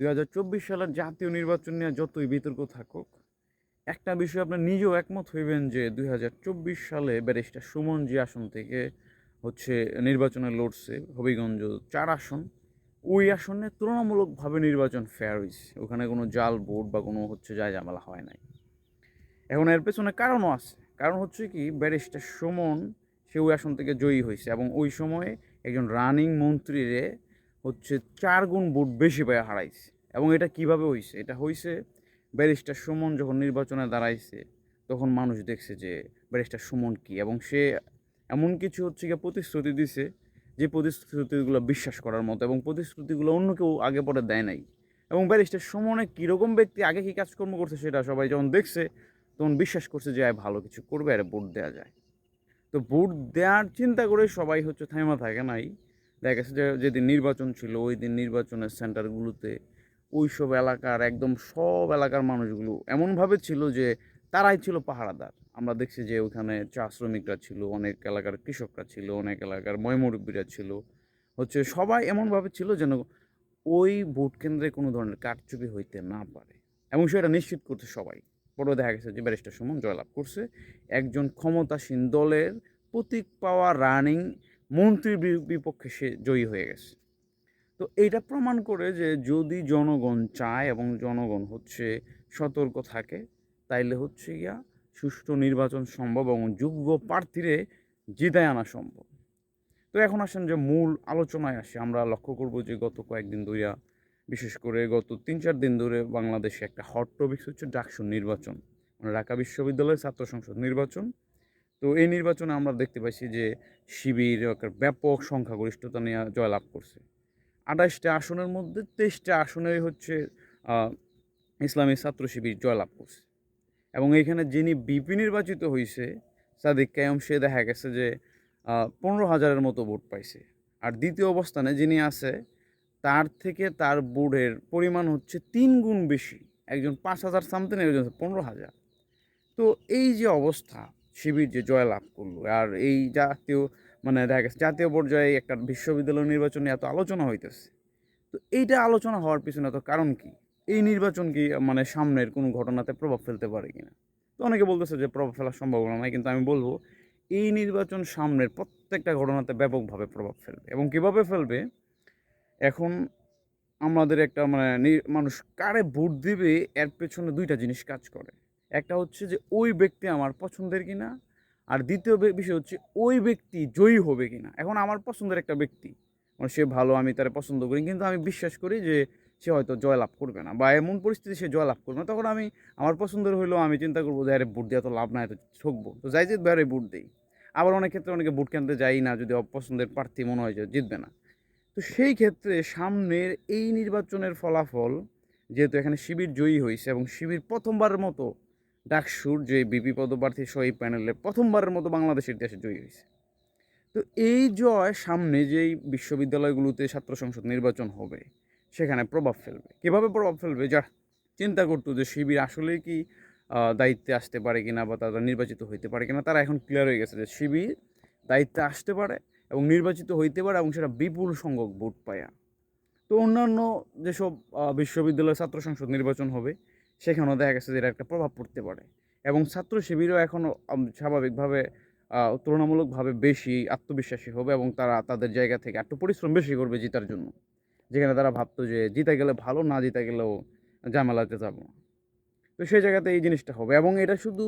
দুই হাজার চব্বিশ সালের জাতীয় নির্বাচন নিয়ে যতই বিতর্ক থাকুক, একটা বিষয় আপনার নিজেও একমত হইবেন যে দুই হাজার চব্বিশ সালে ব্যারিস্টার সুমন জি আসন থেকে হচ্ছে নির্বাচনে লড়ছে, হবিগঞ্জ চার আসন, ওই আসনে তুলনামূলকভাবে নির্বাচন ফেয়ার হয়েছে ওখানে কোনো জাল, ভোট বা কোনো হচ্ছে যায় ঝামেলা হয় নাই। এখন এর পেছনে কারণও আছে। কারণ হচ্ছে কি, ব্যারিস্টার সুমন, সে ওই আসন থেকে জয়ী হয়েছে এবং ওই সময়ে একজন রানিং মন্ত্রীরে হচ্ছে চার গুণ ভোট বেশি পায় হারাইছে। এবং এটা কীভাবে হয়েছে এটা হয়েছে ব্যারিস্টার সুমন যখন নির্বাচনে দাঁড়াইছে, তখন মানুষ দেখছে যে ব্যারিস্টার সুমন কি? এবং সে এমন কিছু হচ্ছে গিয়ে প্রতিশ্রুতি দিছে যে প্রতিশ্রুতিগুলো বিশ্বাস করার মতো এবং প্রতিশ্রুতিগুলো অন্য কেউ আগে পরে দেয় নাই। এবং ব্যারিস্টার সুমনে কীরকম ব্যক্তি আগে কী কাজকর্ম করছে সেটা সবাই যখন দেখছে, তখন বিশ্বাস করছে যে, আয়, ভালো কিছু করবে, আর ভোট দেওয়া যায়। তো ভোট দেওয়ার চিন্তা করে সবাই হচ্ছে থাইমা থাকে নাই। দেখা গেছে যে যেদিন নির্বাচন ছিল, ওই দিন নির্বাচনের সেন্টারগুলোতে ওই সব এলাকার একদম সব এলাকার মানুষগুলো এমনভাবে ছিল যে তারাই ছিল পাহারাদার। আমরা দেখছি যে ওখানে চা শ্রমিকরা ছিল, অনেক এলাকার কৃষকরা ছিল, অনেক এলাকার ময়মুরব্বীরা ছিল। হচ্ছে সবাই এমনভাবে ছিল যেন ওই ভোট কেন্দ্রে কোনো ধরনের কারচুপি হইতে না পারে। এবং সেটা নিশ্চিত করতে সবাই। পরে দেখা গেছে যে ব্যারিস্টার সুমন জয়লাভ করছে। একজন ক্ষমতাসীন দলের প্রতীক পাওয়া রানিং মন্ত্রীর বিপক্ষে সে জয়ী হয়ে গেছে। তো এইটা প্রমাণ করে যে যদি জনগণ চায় এবং জনগণ হচ্ছে সতর্ক থাকে, তাইলে হচ্ছে গিয়া সুষ্ঠু নির্বাচন সম্ভব এবং যোগ্য প্রার্থীরে জিতায় আনা সম্ভব। তো এখন আসেন যে মূল আলোচনায় আসে। আমরা লক্ষ্য করব যে গত কয়েকদিন ধইরা বিশেষ করে গত তিন চার দিন ধরে বাংলাদেশে একটা হট টপিক হচ্ছে ডাকসু নির্বাচন মানে ঢাকা বিশ্ববিদ্যালয়ের ছাত্র সংসদ নির্বাচন। তো এই নির্বাচনে আমরা দেখতে পাইছি যে শিবির ব্যাপক সংখ্যাগরিষ্ঠতা নিয়ে জয়লাভ করছে। আঠাশটা আসনের মধ্যে তেইশটা আসনেই হচ্ছে ইসলামী ছাত্র শিবির জয়লাভ করছে। এবং এইখানে যিনি বিপি নির্বাচিত হয়েছে সাদিক কায়ম, সে দেখা গেছে যে পনেরো হাজারের মতো ভোট পাইছে। আর দ্বিতীয় অবস্থানে যিনি আছে, তার থেকে তার বোর্ডের পরিমাণ হচ্ছে তিন গুণ বেশি। একজন পাঁচ হাজার সামথিং, একজন পনেরো হাজার। তো এই যে অবস্থা শিবির যে জয়লাভ করল। আর এই জাতীয় মানে দেখা গেছে জাতীয় পর্যায়ে একটা বিশ্ববিদ্যালয় নির্বাচনে এত আলোচনা হইতেছে। তো এইটা আলোচনা হওয়ার পিছনে এত কারণ কি? এই নির্বাচন কি মানে সামনের কোনো ঘটনাতে প্রভাব ফেলতে পারে কিনা? তো অনেকে বলতেছে যে প্রভাব ফেলার সম্ভাবনা নাই, কিন্তু আমি বলব, এই নির্বাচন সামনের প্রত্যেকটা ঘটনাতে ব্যাপকভাবে প্রভাব ফেলবে। এবং কীভাবে ফেলবে? এখন আমাদের একটা মানে মানুষ কারে ভোট দিবে, এর পেছনে দুইটা জিনিস কাজ করে। একটা হচ্ছে যে ওই ব্যক্তি আমার পছন্দের কিনা, আর দ্বিতীয় বিষয় হচ্ছে ওই ব্যক্তি জয়ী হবে কিনা। এখন আমার পছন্দের একটা ব্যক্তি মানে সে ভালো, আমি তার পছন্দ করি, কিন্তু আমি বিশ্বাস করি যে সে হয়তো জয়লাভ করবে না, বা এমন পরিস্থিতি সে জয়লাভ করবে না। তখন আমি, আমার পছন্দের হইলেও আমি চিন্তা করব যে, আরে ভোট দেওয়া তো লাভ না তো ঠকবো। তো যাই যে বেড়ে ভোট দিই। আবার অনেক ক্ষেত্রে অনেকে ভোট কেন্দ্রে যাই না, যদি অপছন্দের প্রার্থী মনে হয় যে জিতবে না। তো সেই ক্ষেত্রে সামনের এই নির্বাচনের ফলাফল, যেহেতু এখানে শিবির জয়ী হয়েছে এবং শিবির প্রথমবারের মতো ডাকসুর যে বিপি পদপ্রার্থী সহ এই প্যানেলে প্রথমবারের মতো বাংলাদেশের ইতিহাসে জয়ী হয়েছে। তো এই জয় সামনে যেই বিশ্ববিদ্যালয়গুলোতে ছাত্র সংসদ নির্বাচন হবে সেখানে প্রভাব ফেলবে। কীভাবে প্রভাব ফেলবে? যা চিন্তা করতো যে শিবির আসলেই কি দায়িত্বে আসতে পারে কিনা বা তারা নির্বাচিত হইতে পারে কিনা তারা এখন ক্লিয়ার হয়ে গেছে যে শিবির দায়িত্বে আসতে পারে এবং নির্বাচিত হইতে পারে এবং সেটা বিপুল সংখ্যক ভোট পায়া। তো অন্যান্য যেসব আহ, বিশ্ববিদ্যালয় ছাত্র সংসদ নির্বাচন হবে সেখানেও দেখা গেছে যে এর একটা প্রভাব পড়তে পারে। এবং ছাত্র শিবিরও এখনও স্বাভাবিকভাবে তুলনামূলকভাবে বেশি আত্মবিশ্বাসী হবে এবং তারা তাদের জায়গা থেকে একটু পরিশ্রম বেশি করবে জেতার জন্য। যেখানে তারা ভাবতো যে জিতে গেলে ভালো, না জিতে গেলেও ঝামেলাতে যাব। তো সেই জায়গাতে এই জিনিসটা হবে এবং এটা শুধু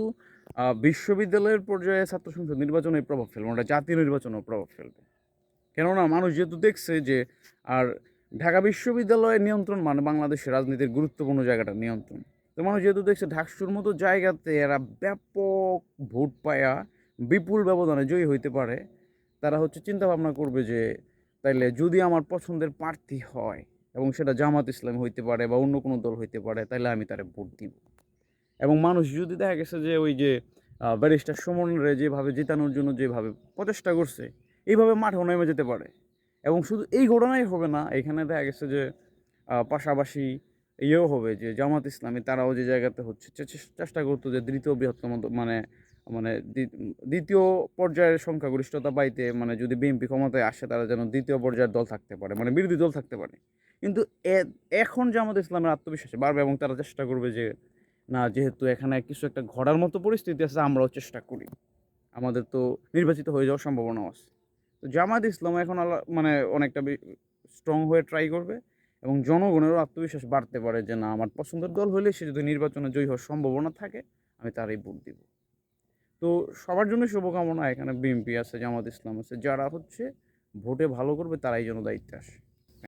বিশ্ববিদ্যালয়ের পর্যায়ে ছাত্র সংসদ নির্বাচনে প্রভাব ফেলবে ওটা জাতীয় নির্বাচনেও প্রভাব ফেলবে। কেননা মানুষ যেহেতু দেখছে যে, আর ঢাকা বিশ্ববিদ্যালয়ের নিয়ন্ত্রণ মানে বাংলাদেশের রাজনীতির গুরুত্বপূর্ণ জায়গাটা নিয়ন্ত্রণ। মানুষ যেহেতু দেখছে ঢাকসুর মতো জায়গাতে এরা ব্যাপক ভোট পায়া বিপুল ব্যবধানে জয়ী হইতে পারে, তারা হচ্ছে চিন্তা ভাবনা করবে যে তাইলে যদি আমার পছন্দের প্রার্থী হয় এবং সেটা জামাত ইসলাম হইতে পারে বা অন্য কোনো দল হইতে পারে তাহলে আমি তারে ভোট দিব। এবং মানুষ যদি দেখা গেছে যে ওই যে ব্যারিস্টার সুমনরে যেভাবে জেতানোর জন্য যেভাবে প্রচেষ্টা করছে, এইভাবে মাঠেও নেমে যেতে পারে। এবং শুধু এই ঘটনাই হবে না, এখানে দেখা গেছে যে পাশাপাশি ইয়েও হবে যে জামাত ইসলামী তারাও যে জায়গাতে হচ্ছে চেষ্টা করতো যে দ্বিতীয় বৃহত্তম মানে মানে দ্বিতীয় পর্যায়ের সংখ্যাগরিষ্ঠতা পাইতে মানে যদি বিএনপি ক্ষমতায় আসে তারা যেন দ্বিতীয় পর্যায়ের দল থাকতে পারে মানে বিরোধী দল থাকতে পারে। কিন্তু এখন জামাত ইসলামের আত্মবিশ্বাস বাড়বে এবং তারা চেষ্টা করবে যে, না, যেহেতু এখানে কিছু একটা ঘোরার মতো পরিস্থিতি আছে, আমরাও চেষ্টা করি। আমাদের তো নির্বাচিত হয়ে যাওয়ার সম্ভাবনাও আছে। তো জামাত ইসলাম এখন মানে অনেকটা স্ট্রং হয়ে ট্রাই করবে। এবং জনগণেরও আত্মবিশ্বাস বাড়তে পারে যে না, আমার পছন্দের দল হলে সে যদি নির্বাচনে জয়ী হওয়ার সম্ভাবনা থাকে, আমি তারই ভোট দিব। তো সবার জন্য শুভকামনা এখানে বিএমপি আছে, জামাত ইসলাম আছে, যারা হচ্ছে ভোটে ভালো করবে তারাই যেন দায়িত্বে আসে।